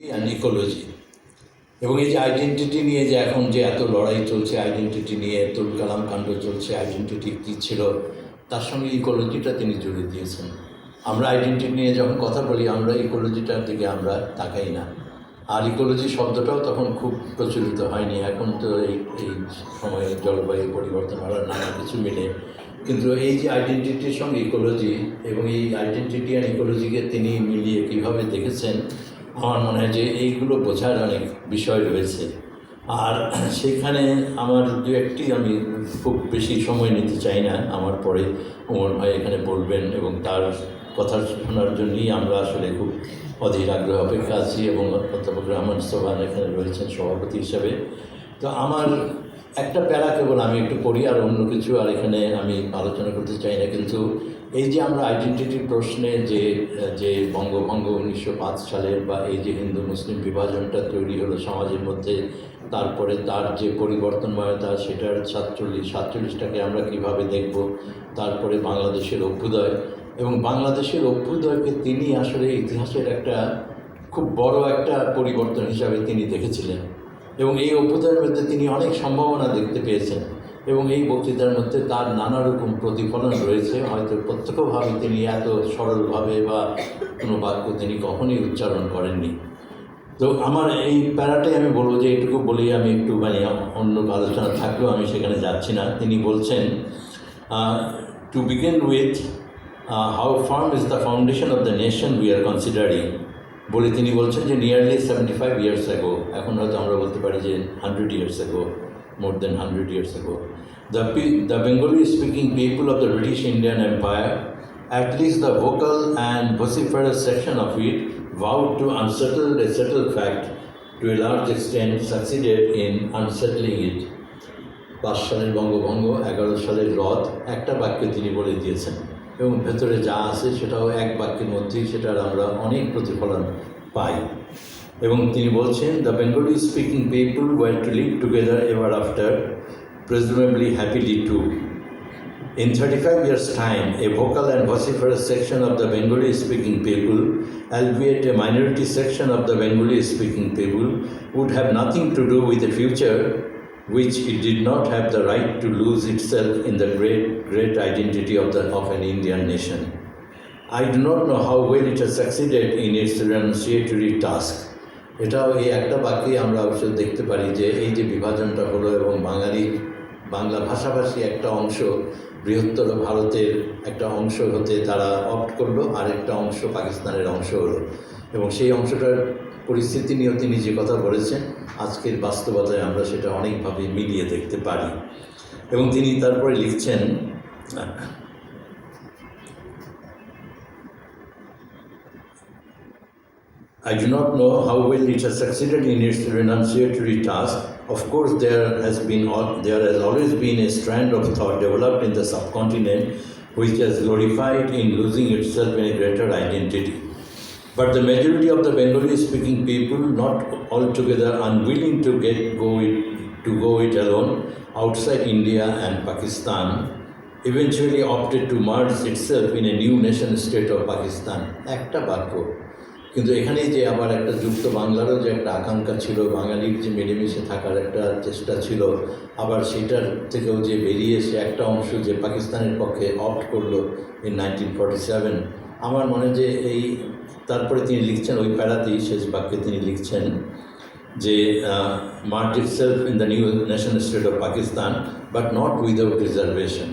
And ecology এবং এই যে আইডেন্টিটি নিয়ে যে এখন যে এত লড়াই চলছে আইডেন্টিটি নিয়ে তুল কালাম কাণ্ড চলছে আইডেন্টিটি কী ছিল, তার সঙ্গে ইকোলজিটা তিনি জুড়ে দিয়েছেন। আমরা আইডেন্টিটি নিয়ে যখন কথা বলি, আমরা ইকোলজিটার দিকে আমরা তাকাই না। আর ইকোলজি শব্দটাও তখন খুব প্রচলিত হয়নি। এখন তো এই এই সময়ে জলবায়ু পরিবর্তন হওয়ার নানা কিছু মিলে। কিন্তু এই যে আইডেন্টিটির সঙ্গে ইকোলজি এবং এই আইডেন্টিটি আর ইকোলজিকে তিনি মিলিয়ে কীভাবে দেখেছেন আমার মনে হয় যে এইগুলো বোঝার অনেক বিষয় রয়েছে। আর সেখানে আমার দু একটি আমি খুব বেশি সময় নিতে চাই না, আমার পরে ওমর ভাই এখানে বলবেন এবং তার কথা শোনার জন্যই আমরা আসলে খুব অধীর আগ্রহ অপেক্ষা আছি এবং অধ্যাপক রহমান সোহান এখানে রয়েছেন সভাপতি হিসাবে। তো আমার একটা প্যারা কেবল আমি একটু পড়ি আর অন্য কিছু আর এখানে আমি আলোচনা করতে চাই না, কিন্তু এই যে আমরা আইডেন্টিটি প্রশ্নে যে যে বঙ্গভঙ্গ উনিশশো পাঁচ সালের বা এই যে হিন্দু মুসলিম বিভাজনটা তৈরি হলো সমাজের মধ্যে, তারপরে তার যে পরিবর্তনময়তা সেটার সাতচল্লিশ, সাতচল্লিশটাকে আমরা কীভাবে দেখব, তারপরে বাংলাদেশের অভ্যুদয় এবং বাংলাদেশের অভ্যুদয়কে তিনি আসলে ইতিহাসের একটা খুব বড় একটা পরিবর্তন হিসাবে তিনি দেখেছিলেন এবং এই অভ্যুদয়ের মধ্যে তিনি অনেক সম্ভাবনা দেখতে পেয়েছেন। এবং এই বক্তৃতার মধ্যে তার নানা রকম প্রতিফলন রয়েছে। হয়তো প্রত্যক্ষভাবে তিনি এত সরলভাবে বা কোনো বাক্য তিনি কখনোই উচ্চারণ করেননি। তো আমার এই প্যারাটাই আমি বলব যে এটুকু বলেই আমি একটু মানে অন্য আলোচনা থাকলেও আমি সেখানে যাচ্ছি না। তিনি বলছেন to begin with how farm is the foundation of the nation we are considering বলে তিনি বলছেন যে nearly seventy five years ago এখন হয়তো আমরা বলতে পারি যে hundred years ago more than hundred years ago the the Bengali speaking people of the British Indian empire at least the vocal and vociferous section of it vowed to unsettle a settled fact to a large extent succeeded in unsettling it পাঁচ সালের বঙ্গভঙ্গ এগারো সালের রথ একটা বাক্যে তিনি বলে দিয়েছেন এবং ভেতরে যা আছে সেটাও এক বাক্যের মধ্যেই সেটার আমরা অনেক প্রতিফলন পাই এবং তিনি বলছেন the Bengali speaking people were to live together ever after presumably happily to In 35 years' time, a vocal and vociferous section of the Bengali speaking people, albeit a minority section of the Bengali speaking people, would have nothing to do with a future which it did not have the right to lose itself in the great, great identity of, the, of an Indian nation. I do not know how well it has succeeded in its renunciatory task. এটাও এই একটা বাক্যে আমরা অবশ্য দেখতে পারি যে এই যে বিভাজনটা হলো এবং বাঙালি, বাংলা ভাষাভাষী একটা অংশ, বৃহত্তর ভারতের একটা অংশ হতে তারা অপ্ট করল, আর একটা অংশ পাকিস্তানের অংশ হলো। এবং সেই অংশটার পরিস্থিতি নিয়েও তিনি যে কথা বলেছেন, আজকের বাস্তবতায় আমরা সেটা অনেকভাবে মিলিয়ে দেখতে পারি। এবং তিনি তারপরে লিখছেন I do not know how well it has succeeded in its renunciatory task. Of course, there has been al- there has always been a strand of thought developed in the subcontinent which has glorified in losing itself in a greater identity. But the majority of the Bengali-speaking people, not altogether unwilling to get go it, to go it alone outside India and Pakistan, eventually opted to merge itself in a new nation-state of Pakistan. একটা বাক্য কিন্তু এখানেই যে আবার একটা যুক্ত বাংলারও যে একটা আকাঙ্ক্ষা ছিল, বাঙালির যে মিলেমিশে থাকার একটা চেষ্টা ছিল, আবার সেটার থেকেও যে বেরিয়ে এসে একটা অংশ যে পাকিস্তানের পক্ষে অপ্ট করল ইন নাইনটিন ফর্টি সেভেন আমার মনে যে এই, তারপরে তিনি লিখছেন ওই প্যারাতেই, শেষ বাক্যে তিনি লিখছেন যে mart itself in the new national state of Pakistan but not without reservation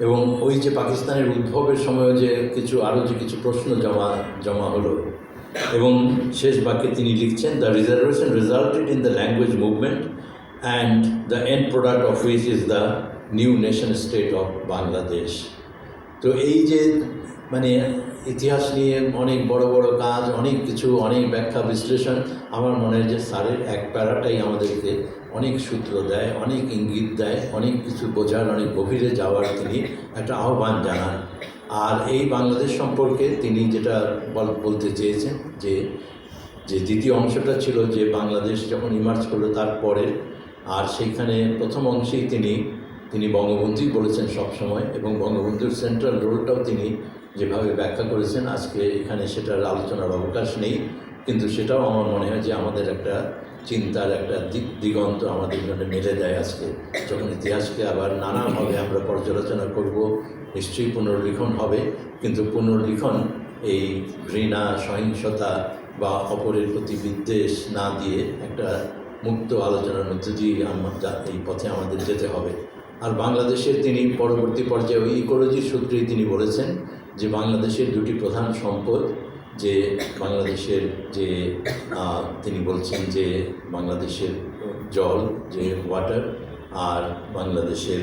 এবং ওই যে পাকিস্তানের উদ্ভবের সময় যে কিছু, আরও যে কিছু প্রশ্ন জমা জমা হলো। এবং শেষ বাক্যে তিনি লিখছেন the reservation resulted in the language movement and the end product of which is the new nation state of Bangladesh তো এই যে মানে ইতিহাস নিয়ে অনেক বড় বড় কাজ, অনেক কিছু, অনেক ব্যাখ্যা, বিশ্লেষণ আমার মনে হয় যে স্যারের এক প্যারাটাই আমাদেরকে অনেক সূত্র দেয়, অনেক ইঙ্গিত দেয়, অনেক কিছু বোঝার, অনেক গভীরে যাওয়ার তিনি একটা আহ্বান জানান। আর এই বাংলাদেশ সম্পর্কে তিনি যেটা বল- বলতে চেয়েছেন যে যে দ্বিতীয় অংশটা ছিল যে বাংলাদেশ যখন ইমার্জ করল তারপরে আর সেইখানে প্রথম অংশেই তিনি তিনি বঙ্গবন্ধুই বলেছেন সবসময় এবং বঙ্গবন্ধুর সেন্ট্রাল রোলটাও তিনি যেভাবে ব্যাখ্যা করেছেন, আজকে এখানে সেটার আলোচনার অবকাশ নেই, কিন্তু সেটাও আমার মনে হয় যে আমাদের একটা চিন্তার একটা দিক, দিগন্ত আমাদের জন্য মেলে দেয় আজকে। যখন ইতিহাসকে আবার নানাভাবে আমরা পর্যালোচনা করব, নিশ্চয়ই পুনর্লিখন হবে, কিন্তু পুনর্লিখন এই ঘৃণা, সহিংসতা বা অপরের প্রতি বিদ্বেষ না দিয়ে একটা মুক্ত আলোচনার মধ্যে দিয়ে আমরা এই পথে আমাদের যেতে হবে। আর বাংলাদেশের তিনি পরবর্তী পর্যায়ে ইকোলজির সূত্রেই তিনি বলেছেন যে বাংলাদেশের দুটি প্রধান সম্পদ, যে বাংলাদেশের যে তিনি বলছেন যে বাংলাদেশের জল, যে ওয়াটার আর বাংলাদেশের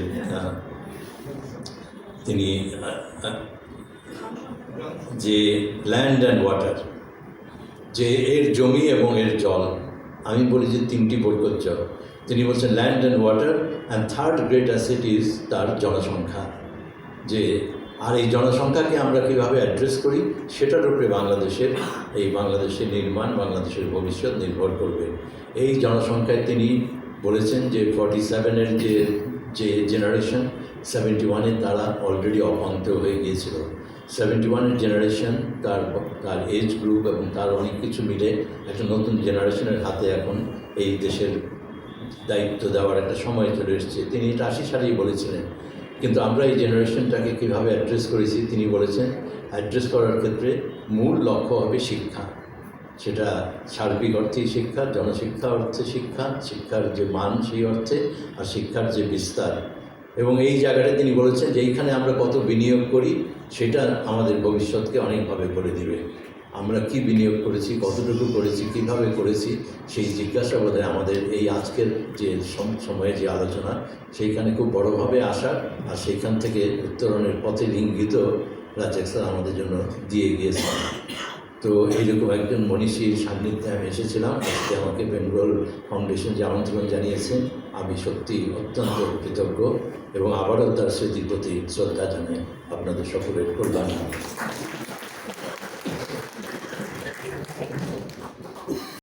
তিনি যে ল্যান্ড অ্যান্ড ওয়াটার যে এর জমি এবং এর জল। আমি বলি যে তিনটি জল। তিনি বলছেন land and water and third great asset is তার জনসংখ্যা, যে আর এই জনসংখ্যাকে আমরা কীভাবে অ্যাড্রেস করি, সেটার উপরে বাংলাদেশের, এই বাংলাদেশের নির্মাণ, বাংলাদেশের ভবিষ্যৎ নির্ভর করবে। এই জনসংখ্যায় তিনি বলেছেন যে ফর্টি সেভেনের যে যে জেনারেশন সেভেন্টি ওয়ানে তারা অলরেডি অপান্ত হয়ে গিয়েছিল। সেভেন্টি ওয়ানের জেনারেশন তার তার এজ গ্রুপ এবং তার অনেক কিছু মিলে একটা নতুন জেনারেশনের হাতে এখন এই দেশের দায়িত্ব দেওয়ার একটা সময় চলে এসেছে। তিনি এটা আশি সালেই বলেছিলেন। কিন্তু আমরা এই জেনারেশনটাকে কীভাবে অ্যাড্রেস করেছি তিনি বলেছেন অ্যাড্রেস করার ক্ষেত্রে মূল লক্ষ্য হবে শিক্ষা। সেটা সার্বিক অর্থেই শিক্ষা, জনশিক্ষা অর্থে শিক্ষা, শিক্ষার যে মান সেই অর্থে, আর শিক্ষার যে বিস্তার। এবং এই জায়গাটা তিনি বলেছেন যে এইখানে আমরা কত বিনিয়োগ করি, সেটা আমাদের ভবিষ্যৎকে অনেকভাবে করে দিবে। আমরা কি বিনিয়োগ করেছি, কতটুকু করেছি, কীভাবে করেছি, সেই জিজ্ঞাসাবাদে আমাদের এই আজকের যে সম- সময়ে যে আলোচনা, সেইখানে খুব বড়োভাবে আসা আর সেইখান থেকে উত্তরণের পথে ইঙ্গিত রাজাক স্যার আমাদের জন্য দিয়ে গিয়েছেন তো এইরকম একজন মনীষীর সান্নিধ্যে আমি এসেছিলাম আজকে আমাকে বেঙ্গল ফাউন্ডেশন যে আমন্ত্রণ জানিয়েছেন, আমি সত্যি অত্যন্ত কৃতজ্ঞ এবং আবারও তার স্মৃতির প্রতি শ্রদ্ধা জানাই আপনাদের সকলের কল্যাণ।